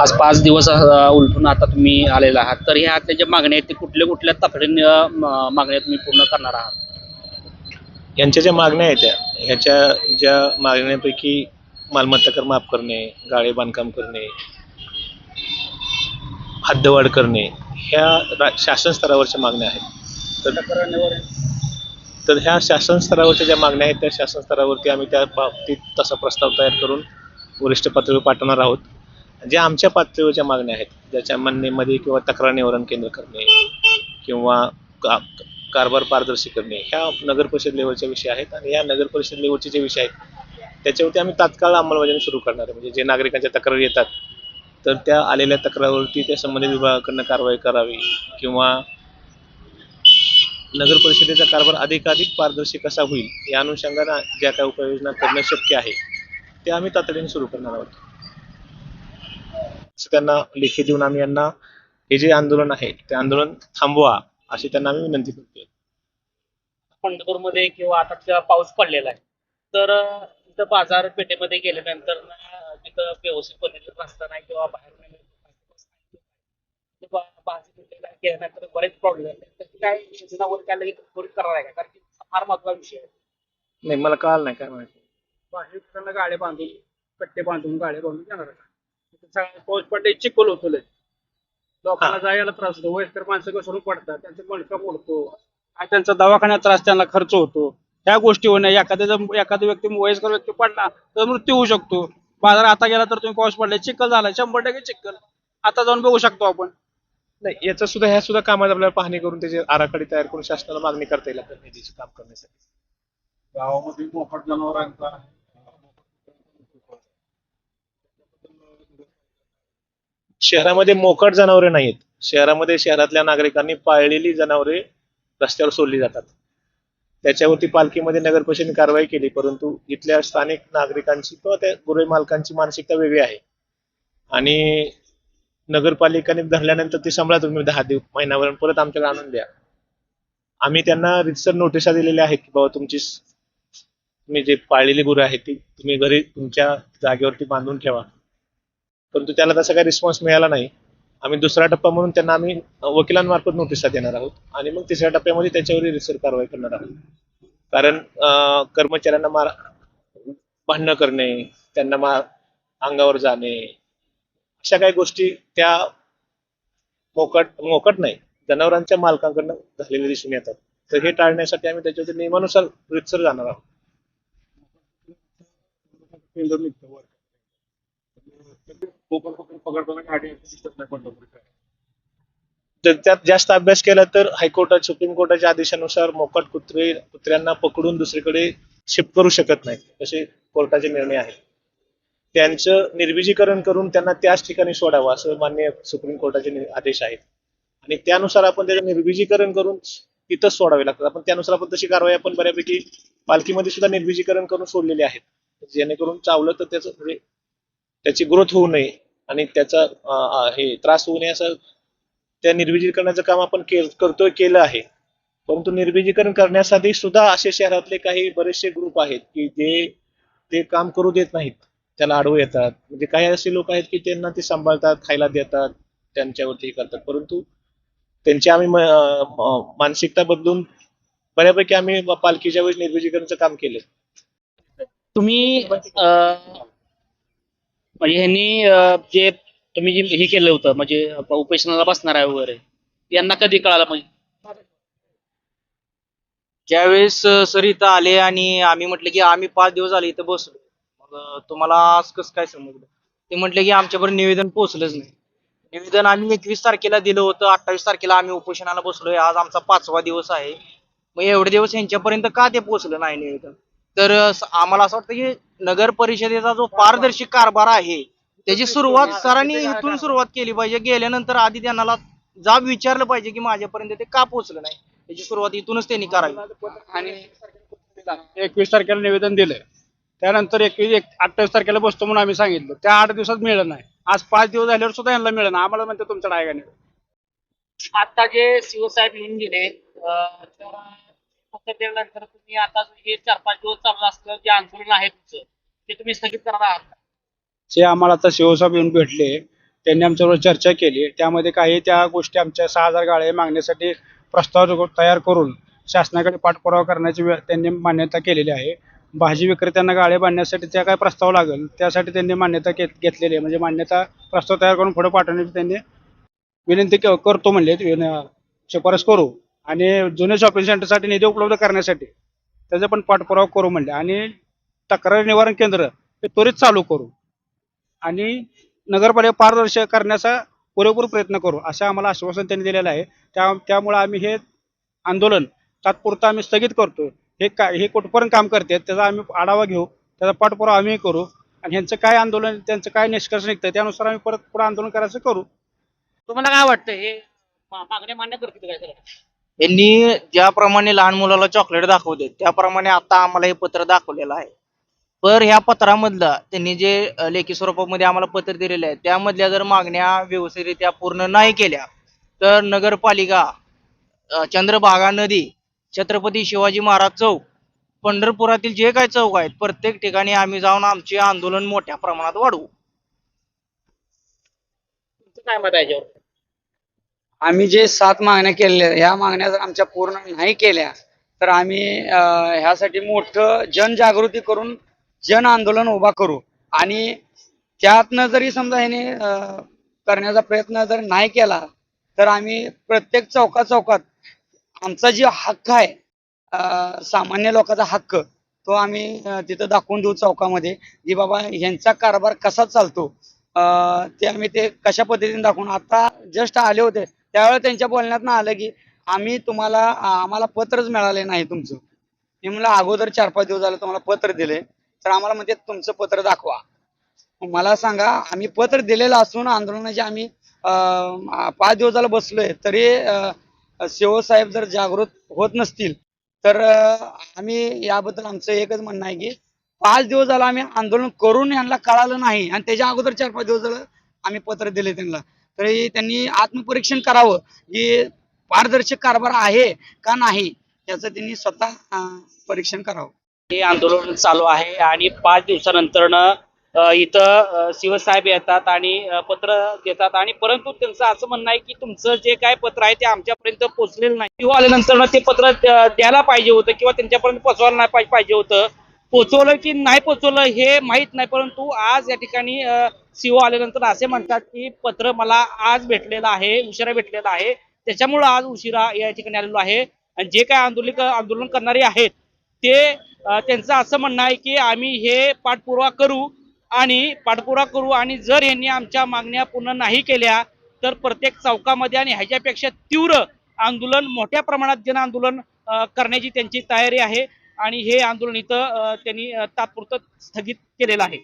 आज पाच दिवस उलटून आता तुम्ही आलेला आहात. तर ह्या ज्या मागण्या आहेत ते कुठल्या कुठल्या तातडीने मागण्या तुम्ही पूर्ण करणार आहात? यांच्या ज्या मागण्या आहेत त्या ह्याच्या ज्या मागण्यांपैकी मालमत्ता कर माफ करणे गाळे बांधकाम करणे हद्दवाढ करणे ह्या शासन स्तरावरच्या मागण्या आहेत. तर तर ह्या शासन स्तरावरच्या ज्या मागण्या आहेत त्या शासन स्तरावरती आम्ही त्या बाबतीत तसा प्रस्ताव तयार करून वरिष्ठ पातळीवर पाठवणार आहोत. ज्या आमच्या पातळीवरच्या मागण्या आहेत ज्याच्या मान्यमध्ये किंवा तक्रार निवारण केंद्र करणे किंवा का कारभार पारदर्शी करणे ह्या नगर परिषद लेवलच्या विषय आहेत आणि या नगर परिषद लेवलचे जे विषय आहेत त्याच्यावरती आम्ही तात्काळ अंमलबजावणी सुरू करणार आहे. म्हणजे जे नागरिकांच्या तक्रारी येतात तर त्या आलेल्या तक्रारीवरती त्या संबंधित विभागाकडनं कारवाई करावी किंवा नगर परिषदेचा कारभार अधिकाधिक पारदर्शी कसा होईल या अनुषंगानं ज्या काही उपाययोजना करणं शक्य आहे ते आम्ही तातडीने सुरू करणार आहोत. त्यांना लेखी देऊन आम्ही यांना हे जे आंदोलन आहे ते आंदोलन थांबवा अशी त्यांना आम्ही विनंती करतोय. पंढरपूरमध्ये किंवा आता पाऊस पडलेला आहे तर तिथं बाजारपेठेमध्ये गेल्यानंतर तिथं व्यवस्थित पद्धतीत रस्ता नाही किंवा बाहेर गेल्यानंतर बरेच प्रॉब्लेम काय काय लगेच थोडी करणार आहे का? कारण की फार महत्त्वाचा विषय आहे. नाही मला कळालं नाही काय म्हणायचं. बाहेर ठिकाणी गाड्या बांधून कट्टे बांधून गाड्या बांधून जाणार आहे. पाऊस पडले चिखल होतो लय. लोकांना हा. जायला त्रास होतो वयस्कर माणसं घसरून पडतात त्यांचा मणका मोडतो. आणि त्यांचा दवाखान्यात त्रास त्यांना खर्च होतो. ह्या गोष्टी होण्या एखाद्याचा एखादा व्यक्ती वयस्कर व्यक्ती पडला तर मृत्यू होऊ शकतो. बाजार आता गेला तर तुम्ही पाऊस पडला चिखल झाला शंभर टक्के चिखल. आता जाऊन बघू शकतो आपण. नाही याचं सुद्धा ह्या सुद्धा कामात आपल्याला पाहणी करून त्याचे आराखडे तयार करून शासनाला मागणी करता येईल आपल्याला निधीचे काम करण्यासाठी. गावामध्ये मोफत जनावरांचा शहरामध्ये मोकाट जनावरे नाहीत. शहरामध्ये शहरातल्या नागरिकांनी पाळलेली जनावरे रस्त्यावर सोडली जातात. त्याच्यावरती पालखीमध्ये नगर परिषदेने कारवाई केली परंतु इथल्या स्थानिक नागरिकांची किंवा त्या गुरे मालकांची मानसिकता वेगळी आहे. आणि नगरपालिकेने धरल्यानंतर ती सांभाळा तुम्ही दहा दिवस महिनाभर परत आमच्याकडे आणून द्या. आम्ही त्यांना रितसर नोटिसा दिलेल्या आहेत की बाबा तुमची तुम्ही जे पाळलेली गुरं आहेत ती तुम्ही घरी तुमच्या जागेवरती बांधून ठेवा. परंतु त्याला तसा काही रिस्पॉन्स मिळाला नाही. आम्ही दुसरा टप्पा म्हणून त्यांना आम्ही वकिलांमार्फत नोटिसा देणार आहोत. आणि मग तिसऱ्या टप्प्यामध्ये त्याच्यावर रिसर कारवाई करणार आहोत. कारण कर्मचाऱ्यांना मार भांडणं करणे त्यांना मार अंगावर जाणे अशा काही गोष्टी त्या मोकट मोकट नाही. जनावरांच्या मालकांकडनं झालेल्या दिसून येतात. तर हे टाळण्यासाठी आम्ही त्याच्यावरती नियमानुसार रितसर जाणार आहोत. जर त्यात जास्त अभ्यास केला तर हायकोर्टात सुप्रीम कोर्टाच्या आदेशानुसार मोकट कुत्रे कुत्र्यांना पकडून दुसरीकडे शिफ्ट करू शकत नाही असे कोर्टाचे निर्णय आहेत. त्यांचं निर्विजीकरण करून त्यांना त्याच ठिकाणी सोडावं असं मान्य सुप्रीम कोर्टाचे नि- आदेश आहेत. आणि त्यानुसार आपण त्याचं निर्विजीकरण करून तिथंच सोडावे लागतात. आपण त्यानुसार आपण तशी कारवाई आपण बऱ्यापैकी पालखीमध्ये सुद्धा निर्विजीकरण करून सोडलेले आहेत. जेणेकरून चावलं तर त्याचं म्हणजे त्याची ग्रोथ होऊ नये आणि त्याचा हे त्रास होऊ नये असं त्या निर्विजीकरणाचं काम आपण के करतोय केलं आहे. परंतु निर्विजीकरण करण्यासाठी सुद्धा असे शहरातले काही बरेचसे ग्रुप आहेत की जे ते काम करू देत नाहीत. त्याला अडवू येतात. म्हणजे काही असे लोक आहेत की त्यांना ते सांभाळतात खायला देतात त्यांच्यावरती हे करतात. परंतु त्यांची आम्ही मानसिकता बदलून बऱ्यापैकी आम्ही पालखीच्या वेळी निर्विजीकरणाचं काम केलं तुम्ही म्हणजे ह्यांनी जे तुम्ही जे हे केलं होतं म्हणजे उपेशनाला बसणार आहे वगैरे यांना कधी कळालं म्हणजे ज्यावेळेस सर इथं आले आणि आम्ही म्हटलं की आम्ही पाच दिवस आले इथं बसलो. मग तुम्हाला आज कसं काय समजलं? ते म्हटले की आमच्यापर्यंत निवेदन पोहोचलंच नाही. निवेदन आम्ही एकवीस तारखेला दिलं होतं अठ्ठावीस तारखेला आम्ही उपोषणाला बसलोय. आज आमचा पाचवा दिवस आहे. मग एवढे दिवस यांच्यापर्यंत का ते पोहोचलं नाही निवेदन? तर आम्हाला असं वाटतं की नगर परिषदेचा जो पारदर्शी कारभार आहे त्याची सुरुवात सरांनी इथून सुरुवात केली पाहिजे. गेल्यानंतर आधी त्यांना जाब विचारलं पाहिजे की माझ्यापर्यंत ते का पोहोचलं नाही? त्याची सुरुवात इथूनच त्यांनी करावी. आणि एकवीस तारखेला निवेदन दिलंय. त्यानंतर एकवीस एक अठ्ठावीस तारखेला बसतो म्हणून आम्ही सांगितलं. त्या आठ दिवसात मिळलं नाही. आज पाच दिवस झाल्यावर सुद्धा यांना मिळलं नाही. आम्हाला म्हणते का नाही. आता जे शिवसाहेब येऊन गेले अ, तर दिल्यानंतर तुम्ही आता हे चार पाच दिवस चालू असलेलं जे आंदोलन आहे तुमचं ते तुम्ही स्थगित करणार आहात का? जे आम्हाला आता शिवसाहेब येऊन भेटले त्यांनी आमच्याबरोबर चर्चा केली. त्यामध्ये काही त्या गोष्टी आमच्या सहा हजार गाळे मागण्यासाठी प्रस्ताव तयार करून शासनाकडे पाठपुरावा करण्याची वे- त्यांनी मान्यता केलेली आहे. भाजी विक्रेत्यांना गाळे बांधण्यासाठी त्या काय प्रस्ताव लागेल? त्यासाठी त्यांनी मान्यता घेत घेतलेली आहे. म्हणजे मान्यता प्रस्ताव तयार करून पुढे पाठवण्याची त्यांनी विनंती क- करतो म्हणले. विन- शिफारस करू. आणि जुने शॉपिंग सेंटरसाठी निधी उपलब्ध करण्यासाठी त्याचा पण पाठपुरावा करू म्हणले. आणि तक्रार निवारण केंद्र हे त्वरित चालू करू. आणि नगरपालिका पारदर्शक करण्याचा पुरेपूर प्रयत्न करू असं आम्हाला आश्वासन त्यांनी दिलेलं आहे. त्या त्यामुळे आम्ही हे आंदोलन तात्पुरतं आम्ही स्थगित करतो हे काय हे कुठपर्यंत काम करते त्याचा आम्ही आढावा घेऊ त्याचा पाठपुरावा आम्ही करू आणि ह्यांचं काय आंदोलन त्यांचं काय निष्कर्ष निघतं त्यानुसार आम्ही परत पुढे आंदोलन करायचं करू. तुम्हाला काय वाटतं हे मा- मागण्या मान्य करतील काय सगळ्या यांनी ज्याप्रमाणे लहान मुलाला चॉकलेट दाखवते त्याप्रमाणे आता आम्हाला हे पत्र दाखवलेलं आहे. पर ह्या पत्रामधलं त्यांनी जे अ, लेखी स्वरूपामध्ये आम्हाला पत्र दिलेले आहे त्यामधल्या जर मागण्या व्यवस्थितरित्या पूर्ण नाही केल्या तर नगरपालिका अ, चंद्रभागा नदी छत्रपती शिवाजी महाराज चौक पंढरपुरातील जे काही चौक आहेत प्रत्येक ठिकाणी आम्ही जाऊन आमचे आंदोलन मोठ्या प्रमाणात वाढवू. तुमचं काय मत आहे याच्यावर? आम्ही जे सात मागण्या केलेल्या आहेत, ह्या मागण्या जर आमच्या पूर्ण नाही केल्या तर आम्ही अं, ह्यासाठी मोठं जनजागृती करून जन आंदोलन उभा करू. आणि त्यातनं जरी समजा ह्याने अं, करण्याचा प्रयत्न जर नाही केला तर आम्ही प्रत्येक चौका चौकात आमचा जे हक्क आहे सामान्य लोकांचा हक्क तो आम्ही तिथं दाखवून देऊ चौकामध्ये की बाबा यांचा कारभार कसा चालतो. ते आम्ही ते कशा पद्धतीने दाखवून आता जस्ट आले होते त्यावेळेस त्यांच्या बोलण्यातनं आलं की आम्ही तुम्हाला आम्हाला पत्रच मिळाले नाही तुमचं. मी म्हणलं अगोदर चार पाच दिवस झालं तुम्हाला पत्र दिले तर आम्हाला म्हणजे तुमचं पत्र दाखवा. मला सांगा आम्ही पत्र दिलेलं असून आंदोलनाचे आम्ही पाच दिवस झालं बसलोय तरी अं, शिवसाहेब जर जागृत होत नसतील तर आम्ही याबद्दल आमचं एकच म्हणणं आहे की पाच दिवस झालं आम्ही आंदोलन करून यांना कळालं नाही आणि त्याच्या अगोदर चार पाच दिवस झालं आम्ही पत्र दिले त्यांना. तरी त्यांनी आत्मपरीक्षण करावं की पारदर्शक कारभार आहे का नाही याचं त्यांनी स्वतः परीक्षण करावं. हे आंदोलन चालू आहे आणि पाच दिवसानंतरनं इथं शिवसाहेब येतात आणि पत्र देतात. आणि परंतु त्यांचं असं म्हणणं आहे की तुमचं जे काय पत्र आहे ते आमच्यापर्यंत पोहोचलेलं नाही. किंवा आल्यानंतर ते पत्र द्यायला पाहिजे होतं किंवा त्यांच्यापर्यंत पोहोचवायला नाही पाहिजे होतं. पोचवलं की नाही पोचवलं हे माहीत नाही. परंतु आज या ठिकाणी शिव सीओ आल्यानंतर असे म्हणतात की पत्र मला आज भेटलेलं आहे उशिरा भेटलेलं आहे. त्याच्यामुळं आज उशिरा या ठिकाणी आलेलो आहे. आणि जे काय आंदोलन आंदोलन करणारे आहेत ते त्यांचं असं म्हणणं आहे की आम्ही हे पाठपुरावा करू. आणि पाठपुरा करू आणि जर यांनी आमच्या मागण्या पूर्ण नाही केल्या तर प्रत्येक चौकामध्ये आणि ह्याच्यापेक्षा तीव्र आंदोलन मोठ्या प्रमाणात जन आंदोलन करण्याची त्यांची तयारी आहे. आणि हे आंदोलन इथं त्यांनी तात्पुरतं स्थगित केलेलं आहे.